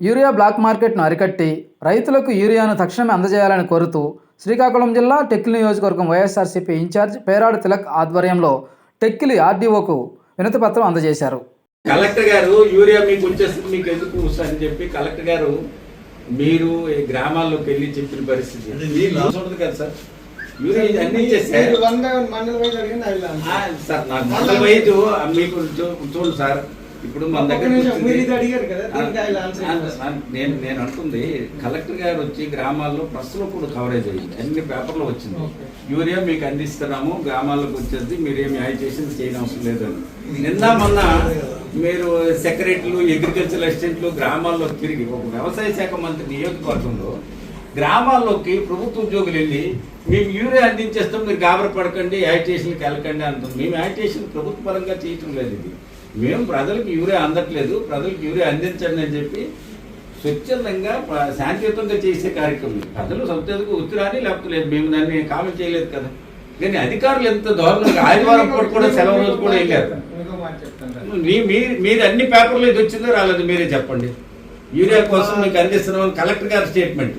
Urea black మార్కెట్ను అరికట్టి రైతులకు యూరియాను తక్షణమే అందజేయాలని కోరుతూ శ్రీకాకుళం జిల్లా టెక్కిలి నియోజకవర్గం వైఎస్ఆర్సీపీ ఇన్ఛార్జ్ పేరాడు తిలక్ ఆధ్వర్యంలో టెక్కిలి ఆర్డీఓకు వినతిపత్రం అందజేశారు. కలెక్టర్ గారు యూరియా మీకు వచ్చేస్తుంది మీకు ఎందుకు అని చెప్పి కలెక్టర్ గారు మీరు ఈ గ్రామాల్లోకి వెళ్ళి చెప్పిన పరిస్థితి. కదా సార్. యూరియా అన్ని నాకు మండల వైద్యు మీకు చూడండి సార్. ఇప్పుడు మన దగ్గర నేను నేను అంటుంది కలెక్టర్ గారు వచ్చి గ్రామాల్లో ప్రెస్లో కూడా కవరేజ్ అయ్యింది. అన్ని పేపర్లో వచ్చింది. యూరియా మీకు అందిస్తున్నాము గ్రామాల్లోకి వచ్చేది మీరేమి యాడ్ చేసింది చేయని అవసరం లేదని నిన్న మొన్న మీరు సెక్రటరీలు అగ్రికల్చర్ అసిస్టెంట్లు గ్రామాల్లో తిరిగి ఒక వ్యవసాయ శాఖ మంత్రి నియోజకవర్గంలో గ్రామాల్లోకి ప్రభుత్వ ఉద్యోగులు వెళ్ళి మేము యూరియా అందించేస్తాం మీరు గాబర పడకండి యాజిటేషన్కి వెళ్ళకండి అంటాం మేము యాజిటేషన్ ప్రభుత్వ పరంగా చేయటం లేదు ఇది. మేము ప్రజలకు యూరియా అందట్లేదు ప్రజలకు యూరియా అందించండి అని చెప్పి స్వచ్ఛందంగా శాంతియుతంగా చేసే కార్యక్రమం. ప్రజలు సొంతకు ఉత్తరాని లేకపోతే లేదు మేము దాన్ని కామెంట్ చేయలేదు కదా. కానీ అధికారులు ఎంత దారుణంగా ఆదివారం పూట కూడా సెలవు రోజు కూడా వెళ్ళారు చెప్తాను మీ- మీరు అన్ని పేపర్లు ఇది వచ్చిందో రాలేదు మీరే చెప్పండి. యూరియా కోసం మీకు అందిస్తున్నామని కలెక్టర్ గారి స్టేట్మెంట్.